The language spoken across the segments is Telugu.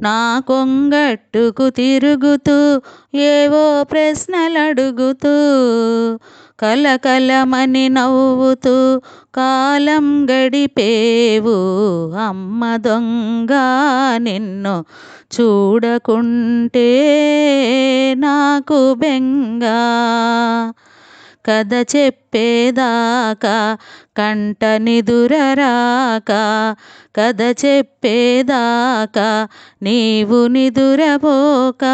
నా కొంగట్టుకు తిరుగుతూ ఏవో ప్రశ్నలు అడుగుతూ కలకలమని నవ్వుతూ కాలం గడిపేవు అమ్మ దొంగ నిన్ను చూడకుంటే నాకు బెంగ. కథ చెప్పేదాకా కంట నిదురరాక. కథ చెప్పేదాకా నీవు నిదురపోక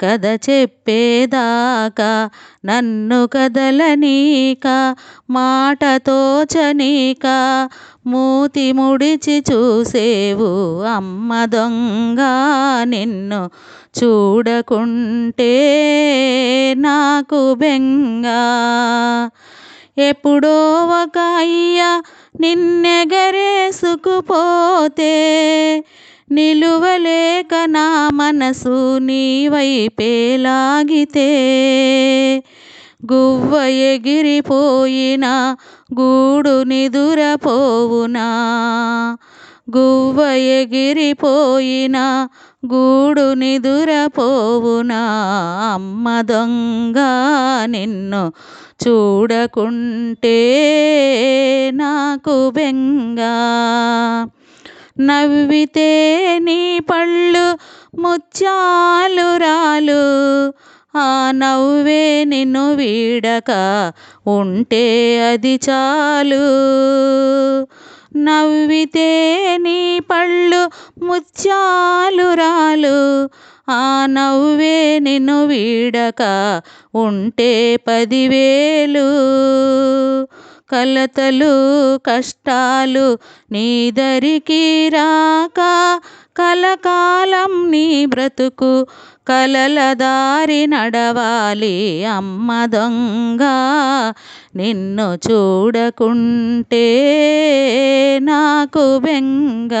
కథ చెప్పేదాకా నన్ను కదలనీక మాట తోచనీక మూతి ముడిచి చూసేవు అమ్మ దొంగ నిన్ను చూడకుంటే. నాకు బెంగ. ఎప్పుడో ఒక అయ్య నిన్నెగరేసుకుపోతే నిలువలేక నా మనసు నీ వైపే లాగితే గువ్వ ఎగిరిపోయిన గూడు నిదురపోవునా. గువ్వ ఎగిరిపోయిన గూడు నిదురపోవునా అమ్మ దొంగ నిన్ను చూడకుంటే నాకు బెంగ. నవ్వితే నీ పళ్ళు ముత్యాలు రాలు ఆ నవ్వే నిన్ను వీడక ఉంటే అది చాలు. నవ్వితే నీ పళ్ళు ముత్యాలు రాలు. ఆ నవ్వే నిన్ను వీడక ఉంటే పదివేలు. కలతలు కష్టాలు నీ దరికి రాక కలకాలం నీ బ్రతుకు కలల దారి నడవాలి అమ్మ దొంగ. నిన్ను చూడకుంటే నాకు బెంగ.